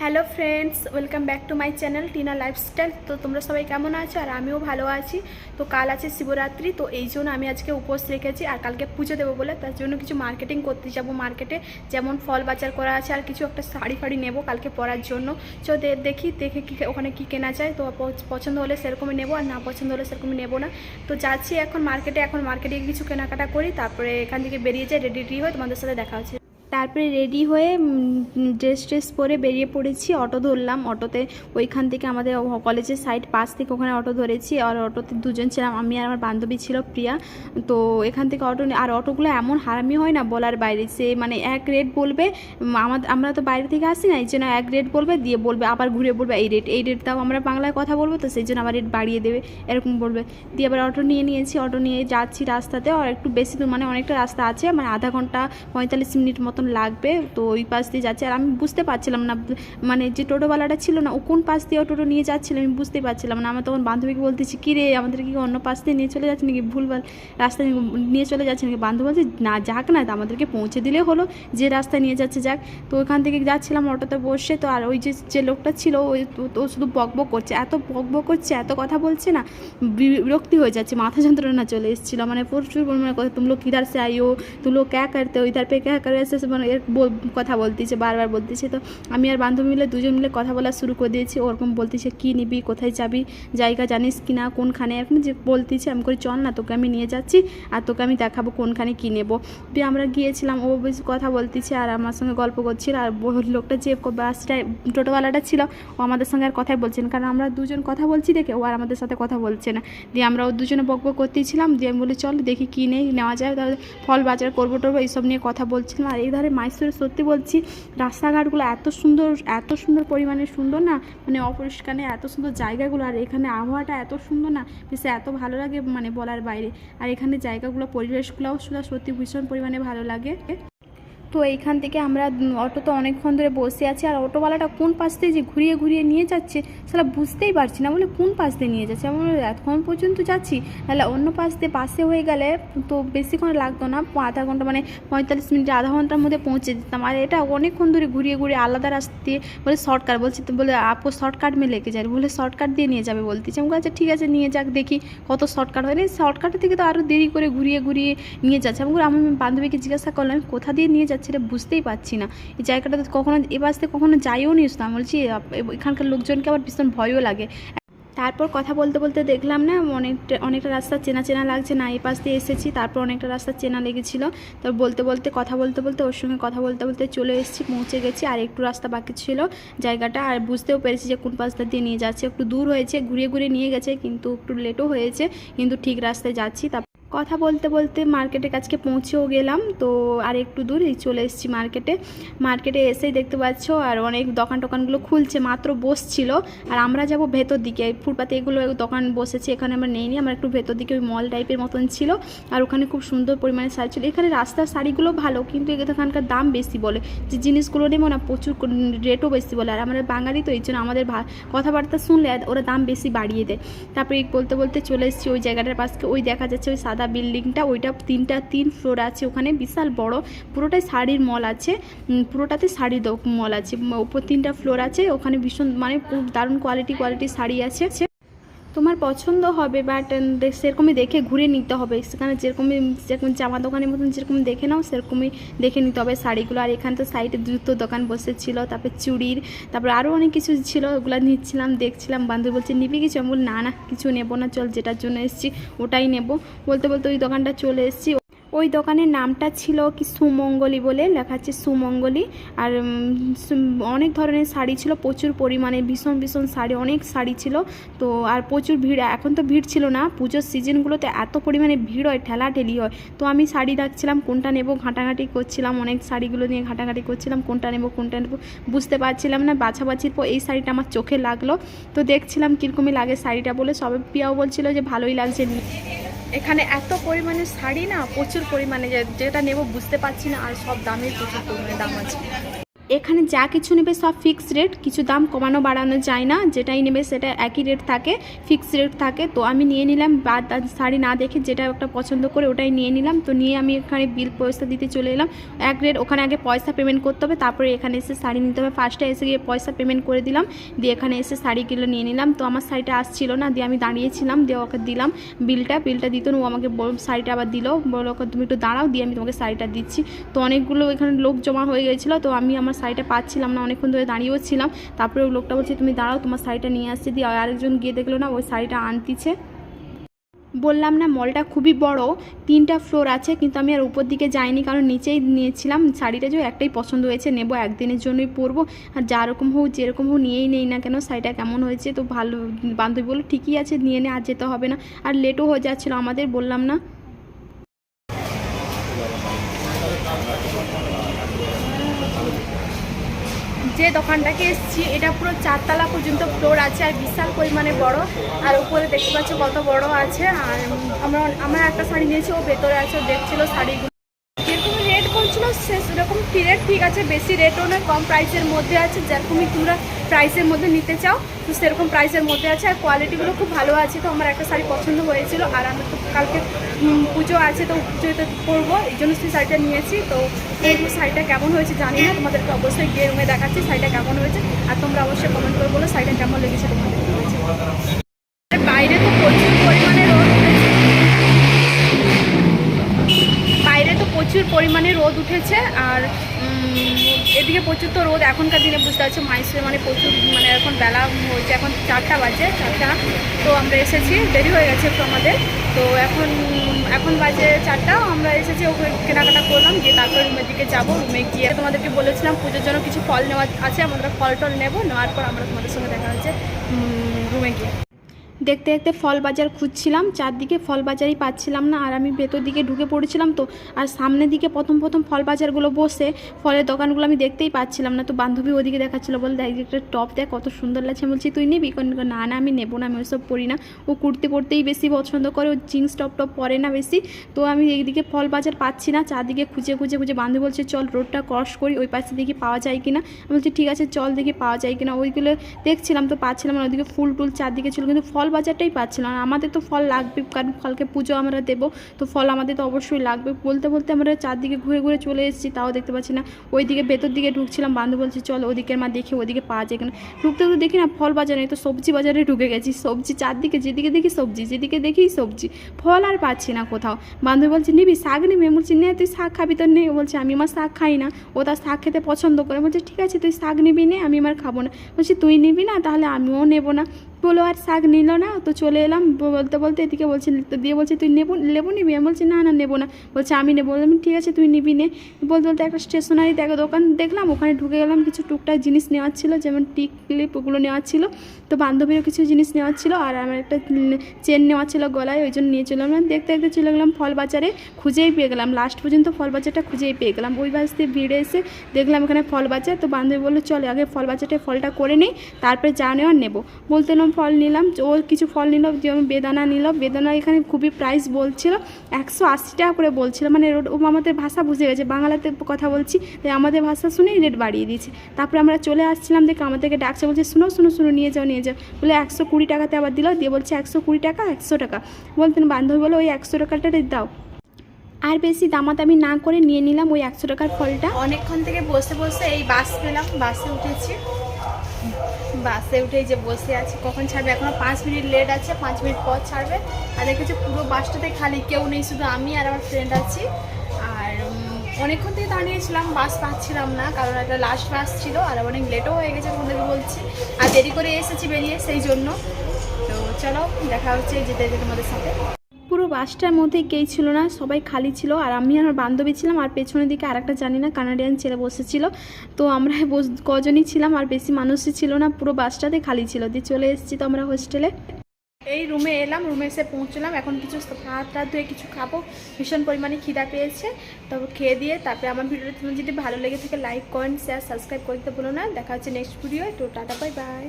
Hello friends, welcome back to my channel Tina lifestyle. তো তোমরা সবাই কেমন আছো? আর আমিও ভালো আছি। তো কাল আছে শিবরাত্রি, তো এই জন্য আমি আজকে উপোস রেখেছি আর কালকে পুজো দেবো বলে। তার জন্য কিছু মার্কেটিং করতে যাব মার্কেটে যেমন ফল বাজার করা আছে আর কিছু একটা শাড়ি ফাড়ি নেব কালকে পরার জন্য। তো দেখি, দেখে কি, ওখানে কি কেনা যায়। তো পছন্দ হলে সেরকমই নেব আর না পছন্দ হলে সেরকমই নেব না। তো যাচ্ছি এখন মার্কেটে এখন মার্কেটে কিছু কেনাকাটা করি, তারপরে এখান থেকে বেরিয়ে যাই রেডি রেডি হয়ে তোমাদের সাথে দেখা হচ্ছে। তারপরে রেডি হয়ে ড্রেস ট্রেস পরে বেরিয়ে পড়েছি অটো ধরলাম। অটোতে ওইখান থেকে আমাদের কলেজের সাইড পাশ থেকে ওখানে অটো ধরেছি। আর অটোতে দুজন ছিলাম, আমি আর আমার বান্ধবী ছিল প্রিয়া। তো এখান থেকে অটো আর অটোগুলো এমন হারামি হয় না বলার বাইরে। সে মানে এক রেট বলবে আমাদের আমরা তো বাইরে থেকে আসি না, এই জন্য এক রেট বলবে, দিয়ে বলবে, আবার ঘুরে বলবে, এই রেট এই রেট দাও আমরা বাংলায় কথা বলব, তো সেই জন্য আবার রেট বাড়িয়ে দেবে, এরকম বলবে। দিয়ে আবার অটো নিয়ে নিয়েছি অটো নিয়ে যাচ্ছি রাস্তাতে, আর একটু বেশি দূর মানে অনেকটা রাস্তা আছে মানে আধা ঘণ্টা পঁয়তাল্লিশ মিনিট মতন লাগবে, তো ওই পাশ দিয়ে যাচ্ছে। আর আমি বুঝতে পারছিলাম না মানে যে টোটোওয়ালাটা ছিল না, ও কোন পাশ দিয়ে টোটো নিয়ে যাচ্ছিল, আমি বুঝতে পারছিলাম না। আমার তখন বান্ধবীকে বলতেছি, কী রে, আমাদের কি অন্য পাশ দিয়ে নিয়ে চলে যাচ্ছে নাকি? ভুলভাল রাস্তা নিয়ে চলে যাচ্ছে নাকি? বান্ধব বলছে, না, যাক না, আমাদেরকে পৌঁছে দিলে হলো, যে রাস্তা নিয়ে যাচ্ছে যাক। তো ওখান থেকে যাচ্ছিলাম অটোতে বসে, তো আর ওই যে যে লোকটা ছিল ওই তো শুধু বকবক করছে, এত বকবক করছে, এত কথা বলছে না বিরক্তি হয়ে যাচ্ছে, মাথা যন্ত্রণা চলে এসেছিল। মানে প্রচুর মানে তুমি লোক কিধার সে আইও তুমি লোক ক্যা করতে ইধার পে ক্যা করে? এসে তখন এর কথা বলতেছে, বারবার বলতেছে। তো আমি আর বান্ধবী মিলে দুজন মিলে কথা বলা শুরু করে দিয়েছি। ওরকম বলতেছে, কী নিবি? কোথায় যাবি? জায়গা জানিস কি না কোনখানে? এরকম যে বলতেছে, আমি করে, চল না, তোকে আমি নিয়ে যাচ্ছি আর তোকে আমি দেখাবো কোনখানে কী নেব। দিয়ে আমরা গিয়েছিলাম, ও বেশ কথা বলতেছে আর আমার সঙ্গে গল্প করছিল। আর লোকটা যে বাসটা টোটোওয়ালাটা ছিল, ও আমাদের সঙ্গে আর কথাই বলছেন কারণ আমরা দুজন কথা বলছি দেখে ও আর আমাদের সাথে কথা বলছে না। দিয়ে আমরা ও দুজনে বক বক করতেছিলাম। দিয়ে আমি বলি, চল দেখি কী নেই, নেওয়া যায়। তাহলে ফল বাজার করব, টরবো, এইসব নিয়ে কথা বলছিলাম। আর এই ধারে মাইসুরে সত্যি বলছি, রাস্তাঘাটগুলো এত সুন্দর এত সুন্দর পরিমাণে সুন্দর না মানে অপরিষ্কার এত সুন্দর জায়গাগুলো, আর এখানে আবহাওয়াটা এত সুন্দর না বেশি এত ভালো লাগে মানে বলার বাইরে। আর এখানে জায়গাগুলো, পরিবেশগুলোও সত্যি ভীষণ পরিমাণে ভালো লাগে। তো এইখান থেকে আমরা উম, অটোতে অনেকক্ষণ ধরে বসে আছি। আর অটোওয়ালাটা কোন পাশ দিয়ে যে ঘুরিয়ে ঘুরিয়ে নিয়ে যাচ্ছে সেটা বুঝতেই পারছি না বলে কোন পাশ দিয়ে নিয়ে যাচ্ছে। আমি বলি, এতক্ষণ পর্যন্ত যাচ্ছি তাহলে অন্য পাশ দিয়ে পাশে হয়ে গেলে তো বেশিক্ষণ লাগতো না। আধা ঘণ্টা মানে পঁয়তাল্লিশ মিনিট আধা ঘণ্টার মধ্যে পৌঁছে যেতাম আর এটা অনেকক্ষণ ধরে ঘুরিয়ে ঘুরিয়ে আলাদা রাস্তা দিয়ে বলে শর্টকাট বলছি তো বলে আপু শর্টকাট মে লেকে যাই বলে শর্টকাট দিয়ে নিয়ে যাবে বলতেছি। আমি আচ্ছা ঠিক আছে নিয়ে যাক দেখি কত শর্টকাট হয়। শর্টকাটের থেকে তো আরও দেরি করে ঘুরিয়ে ঘুরিয়ে নিয়ে যাচ্ছে। আমি বলি, আমি বান্ধবীকে জিজ্ঞাসা করলাম কোথা দিয়ে নিয়ে এটা বুঝতেই পারছি না। এই জায়গাটা তো কখনো এ থেকে কখনো যাইও নি আমি বলছি এখানকার লোকজনকে আবার ভীষণ ভয়ও লাগে। তারপর কথা বলতে বলতে দেখলাম না, অনেকটা অনেকটা রাস্তা চেনা চেনা লাগছে। না এই পাশ দিয়ে এসেছি, তারপর অনেকটা রাস্তা চেনা লেগেছিল। তো বলতে বলতে, কথা বলতে বলতে ওর সঙ্গে কথা বলতে বলতে চলে এসেছি, পৌঁছে গেছি। আর একটু রাস্তা বাকি ছিল জায়গাটা। আর বুঝতেও পেরেছি যে কোন পাশটা দিয়ে নিয়ে যাচ্ছে। একটু দূর হয়েছে, ঘুরিয়ে ঘুরিয়ে নিয়ে গেছে, কিন্তু একটু লেটও হয়েছে। কিন্তু ঠিক রাস্তায় যাচ্ছি, তারপর কথা বলতে বলতে মার্কেটের কাছকে পৌঁছেও গেলাম। তো আর একটু দূর এই চলে এসেছি মার্কেটে। মার্কেটে এসেই দেখতে পাচ্ছ, আর অনেক দোকান টোকানগুলো খুলছে, মাত্র বসছিল। আর আমরা যাব ভেতর দিকে। ফুটপাতে এগুলো দোকান বসেছে, এখানে আমরা নেই নি। আমরা একটু ভেতর দিকে ওই মল টাইপের মতন ছিল। আর ওখানে খুব সুন্দর পরিমাণে শাড়ি ছিল। এখানে রাস্তার শাড়িগুলো ভালো, কিন্তু এখানকার দাম বেশি বলে। যে জিনিসগুলো নেব না প্রচুর রেটও বেশি বলে। আর আমরা বাঙালি তো, এই জন্য আমাদের কথাবার্তা শুনলে ওরা দাম বেশি বাড়িয়ে দেয়। তারপরে বলতে বলতে চলে এসেছি ওই জায়গাটার পাশকে ওই দেখা যাচ্ছে ওই সাদা বিল্ডিংটা, ওইটা তিনটা, তিন ফ্লোর আছে। ওখানে বিশাল বড়, পুরোটাই শাড়ির মল আছে। পুরোটাতে শাড়ি মল আছে। ওপর তিনটা ফ্লোর আছে। ওখানে ভীষণ মানে খুব দারুণ কোয়ালিটি কোয়ালিটি শাড়ি আছে। তোমার পছন্দ হবে বাট সেরকমই দেখে ঘুরে নিতে হবে। সেখানে যেরকমই, যেরকম জামা দোকানের মতন যেরকম দেখে নাও, সেরকমই দেখে নিতে হবে শাড়িগুলো। আর এখানে তো সাইডে জুতো দোকান বসেছিল, তারপরে চুড়ির, তারপর আরও অনেক কিছু ছিল, ওগুলো নিচ্ছিলাম, দেখছিলাম। বান্ধবী বলছে, নিবি কিছু? আমি বল, না না, কিছু নেব না, চল যেটার জন্য এসেছি, ওটাই নেব। বলতে বলতে ওই দোকানটা চলে এসেছি। ওই দোকানের নামটা ছিল কি সুমঙ্গলি বলে, লেখা আছে সুমঙ্গলি। আর অনেক ধরনের শাড়ি ছিল, প্রচুর পরিমাণে, ভীষণ ভীষণ শাড়ি, অনেক শাড়ি ছিল। তো, আর প্রচুর ভিড়, এখন তো ভিড় ছিল না, পুজোর সিজনগুলোতে এত পরিমাণে ভিড় হয়, ঠেলাঠেলি হয়। তো আমি শাড়ি দেখছিলাম, কোনটা নেব, ঘাঁটাঘাঁটি করছিলাম, অনেক শাড়িগুলো নিয়ে ঘাঁটাঘাঁটি করছিলাম, কোনটা নেব কোনটা নেব, বুঝতে পারছিলাম না, বাছাবাছির পর এই শাড়িটা আমার চোখে লাগল। তো দেখছিলাম কীরকমই লাগে শাড়িটা বলে, সবে পিয়াও বলছিল যে ভালোই লাগছে এখানে এত পরিমাণে শাড়ি না, প্রচুর পরিমাণে যেটা নেব বুঝতে পারছি না, আর সব দামের প্রচুর পরিমাণে দাম আছে। এখানে যা কিছু নেবে সব ফিক্সড রেট কিছু দাম কমানো বাড়ানো যায় না, যেটাই নেবে সেটা একই রেট থাকে ফিক্সড রেট থাকে। তো আমি নিয়ে নিলাম, বা শাড়ি না দেখে যেটা একটা পছন্দ করে ওটাই নিয়ে নিলাম। তো নিয়ে আমি এখানে বিল পয়সা দিতে চলে এলাম। এক রেট ওখানে আগে পয়সা পেমেন্ট করতে হবে, তারপরে এখানে এসে শাড়ি নিতে হবে। ফার্স্টে এসে গিয়ে পয়সা পেমেন্ট করে দিলাম, দিয়ে এখানে এসে শাড়িগুলো নিয়ে নিলাম। তো আমার শাড়িটা আসছিল না, দিয়ে আমি দাঁড়িয়েছিলাম, দিয়ে ওকে দিলাম বিলটা বিলটা দিত ও আমাকে শাড়িটা আবার দিল। বলো ওকে তুমি একটু দাঁড়াও, দিয়ে আমি তোমাকে শাড়িটা দিচ্ছি। তো অনেকগুলো এখানে লোক জমা হয়ে গেছিল। তো আমি আমার শাড়িটা পাচ্ছিলাম না, অনেকক্ষণ ধরে দাঁড়িয়েও ছিলাম। তারপরে ওই লোকটা বলছে, তুমি দাঁড়াও, তোমার শাড়িটা নিয়ে আসছে। দিয়ে আরেকজন গিয়ে দেখল না, ওই শাড়িটা আনতিছে। বললাম, না মলটা খুবই বড়, তিনটা ফ্লোর আছে, কিন্তু আমি আর উপর দিকে যাইনি, কারণ নিচেই নিয়েছিলাম। শাড়িটা যে একটাই পছন্দ হয়েছে, নেব, একদিনের জন্যই পরবো। আর যা রকম হোক, যেরকম হোক, নিয়েই নেই না কেন শাড়িটা কেমন হয়েছে তো ভালো, বান্ধবী বলল, ঠিকই আছে, নিয়ে নে, আর যেতে হবে না। আর লেটও হয়ে যাচ্ছিল আমাদের, বললাম, না। যে দোকানটাকে এসেছি, এটা পুরো চারতলা পর্যন্ত ফ্লোর আছে আর বিশাল পরিমাণে বড়। আর উপরে দেখতে পাচ্ছ কত বড় আছে। আর আমরা আমরা একটা শাড়ি নিয়েছি, ও ভেতরে আছে দেখছিল শাড়িগুলো। যেরকম রেট বলছিল, সে সেরকম রেট ঠিক আছে, বেশি রেটও নয়, কম প্রাইসের মধ্যে আছে। যেরকমই তোমরা প্রাইসের মধ্যে নিতে চাও, তো সেরকম প্রাইসের মধ্যে আছে। আর কোয়ালিটিগুলো খুব ভালো আছে, তো আমার একটা শাড়ি পছন্দ হয়েছিল। আর আমি তো কালকে পুজো আছে, তো পুজোতে করব। এই জন্য সেই শাড়িটা নিয়েছি। তো এই শাড়িটা কেমন হয়েছে জানি না, তোমাদেরকে অবশ্যই গিয়ে রুমে দেখাচ্ছি শাড়িটা কেমন হয়েছে। আর তোমরা অবশ্যই কমেন্ট করে বলো শাড়িটা কেমন লেগেছে তোমাদের। বাইরে তো প্রচুর পরিমাণে রোদ বাইরে তো প্রচুর পরিমাণে রোদ উঠেছে। আর এদিকে প্রচুর তো রোদ, এখনকার দিনে বুঝতে পারছ মাইসুরে মানে প্রচুর মানে এখন বেলা হচ্ছে এখন চারটা বাজে, চারটা। তো আমরা এসেছি, দেরি হয়ে গেছে একটু আমাদের। তো এখন এখন বাজে চারটা, আমরা এসেছি ওখানে কেনাকাটা করলাম, গিয়ে তারপর রুমের দিকে যাব রুমে গিয়ে তোমাদেরকে বলেছিলাম পুজোর জন্য কিছু ফল নেওয়া আছে, আমরা ফল টল নেব, নেওয়ার পর আমরা তোমাদের সঙ্গে দেখা হচ্ছে রুমে গিয়ে। দেখতে দেখতে ফল বাজার খুঁজছিলাম, চারদিকে ফল বাজারই পাচ্ছিলাম না, আর আমি ভেতর দিকে ঢুকে পড়েছিলাম তো, আর সামনের দিকে প্রথম প্রথম ফল বাজারগুলো বসে ফলের দোকানগুলো আমি দেখতেই পাচ্ছিলাম না, তো বান্ধবী ওদিকে দেখাচ্ছিলো বলে দেখ, একটা টপ দেখ, কত সুন্দর লাগছে। বলছি, তুই নিবি? না না, আমি নেব না, আমি ওইসব পরি না। ও কুর্তি পরতেই বেশি পছন্দ করে, ও জিন্স টপ টপ পরে না বেশি, তো আমি এইদিকে ফল বাজার পাচ্ছি না, চারদিকে খুঁজে খুঁজে খুঁজে বান্ধবী বলছে, চল রোডটা ক্রস করি, ওই পাশে দেখি পাওয়া যায় কিনা? আমি বলছি, ঠিক আছে, চল দেখি পাওয়া যায় কিনা। ওইগুলো দেখছিলাম তো পাচ্ছিলাম না ওইদিকে ফুল টুল চারদিকে ছিল, কিন্তু ফল বাজারটাই পাচ্ছিলাম না। আমাদের তো ফল লাগবে, কারণ ফলকে পুজো আমরা দেবো, তো ফল আমাদের তো অবশ্যই লাগবে। বলতে বলতে আমরা চারদিকে ঘুরে ঘুরে চলে এসেছি, তাও দেখতে পাচ্ছি না। ওইদিকে ভেতর দিকে ঢুকছিলাম বান্ধব বলছি, চল ওদিকের মা দেখি ওদিকে পাওয়া যায় কিনা। ঢুকতে ঢুকতে দেখি না ফল বাজার বাজারে তো সবজি বাজারে ঢুকে গেছি। সবজি চারদিকে, যেদিকে দেখি সবজি, যেদিকে দেখি সবজি। ফল আর পাচ্ছি না কোথাও। বান্ধবী বলছে, নিবি শাক নিবি? আমি বলছি, নে, তুই শাক খাবি তো নে। বলছে, আমি আমার শাক খাই না, ও তার শাক খেতে পছন্দ করে। বলছে, ঠিক আছে, তুই শাক নিবি নে, আমি আমার খাব না। বলছি, তুই নিবি না, তাহলে আমিও নেব না। বলো আর শাক নিল না? তো চলে এলাম, বলতে বলতে এদিকে বলছে, তো দিয়ে বলছে, তুই নেব, লেবু নিবি? আমি বলছি, না না, নেব না। বলছে, আমি নেব। বললাম, ঠিক আছে, তুই নিবি, নে। বলতে বলতে একটা স্টেশনারি দেখো দোকান দেখলাম, ওখানে ঢুকে গেলাম, কিছু টুকটাক জিনিস নেওয়ার ছিল, যেমন টিক ক্লিপ ওগুলো নেওয়ার ছিল। তো বান্ধবীরও কিছু জিনিস নেওয়ার ছিল, আর আমার একটা চেন নেওয়ার ছিল গলায়, ওই জন্য নিয়ে চলে গেলাম দেখতে দেখতে চলে গেলাম ফল বাজারে, খুঁজেই পেয়ে গেলাম। লাস্ট পর্যন্ত ফল বাজারটা খুঁজেই পেয়ে গেলাম। ওই বাস দিয়ে ভিড়ে এসে দেখলাম এখানে ফল বাজার, তো বান্ধবী বলল, চলে, আগে ফল বাজারটা ফলটা করে নিই, তারপরে যা নেওয়ার নেব। বলতে এলাম ফল নিলাম, ও কিছু ফল নিল, যেমন বেদানা নিল। বেদানা এখানে খুবই প্রাইস বলছিল, একশো আশি টাকা করে বলছিল। মানে ওর- ও আমাদের ভাষা বুঝে গেছে, বাংলাতে কথা বলছি, তাই আমাদের ভাষা শুনেই রেট বাড়িয়ে দিয়েছে। তারপরে আমরা চলে আসছিলাম, দেখে আমাদেরকে ডাকছে, বলছে, শুনো শুনো শুনো, নিয়ে যাও নিয়ে যাও। বলে, একশো কুড়ি টাকাতে আবার দিল? দিয়ে বলছে, একশো কুড়ি টাকা, একশো টাকা। বলতেন বান্ধবী বলে, ওই একশো টাকাটা দাও। আর বেশি দামাদামি না করে নিয়ে নিলাম ওই একশো টাকার ফলটা। অনেকক্ষণ থেকে বসে বসে এই বাস পেলাম, বাসে উঠেছি। বাসে উঠে যে বসে আছি, কখন ছাড়বে? এখনও পাঁচ মিনিট লেট আছে, পাঁচ মিনিট পর ছাড়বে। আর দেখেছি, পুরো বাসটাতে খালি কেউ নেই, শুধু আমি আর আমার ফ্রেন্ড আছি। আর অনেকক্ষণ থেকে দাঁড়িয়েছিলাম, বাস পাচ্ছিলাম না, কারণ একটা লাস্ট বাস ছিল, আর অনেক লেটও হয়ে গেছে তোমাদেরকে বলছি। আর দেরি করে এসেছি বেরিয়ে, সেই জন্য। তো চলো, দেখা হচ্ছে, যেতে যেতে তোমাদের সাথে। বাসটার মধ্যে কেই ছিল না, সবাই খালি ছিল। আর আমি আর আমার বান্ধবী ছিলাম, আর পেছনের দিকে আর একটা জানি না কানাডিয়ান ছেলে বসেছিল। তো আমরা কজনই ছিলাম, আর বেশি মানুষই ছিল না, পুরো বাসটাতে খালি ছিল। দিয়ে চলে এসেছি তো আমরা হোস্টেলে। এই রুমে এলাম, রুমে এসে পৌঁছলাম। এখন কিছু হাত টাত ধুয়ে কিছু খাব। ভীষণ পরিমাণে খিদা পেয়েছে। তবে খেয়ে দিয়ে তারপরে আমার ভিডিওটা তোমার যদি ভালো লেগে থাকে লাইক কমেন্ট শেয়ার সাবস্ক্রাইব করতে বলো না। দেখা হচ্ছে নেক্সট ভিডিও তো টাটা বাই বাই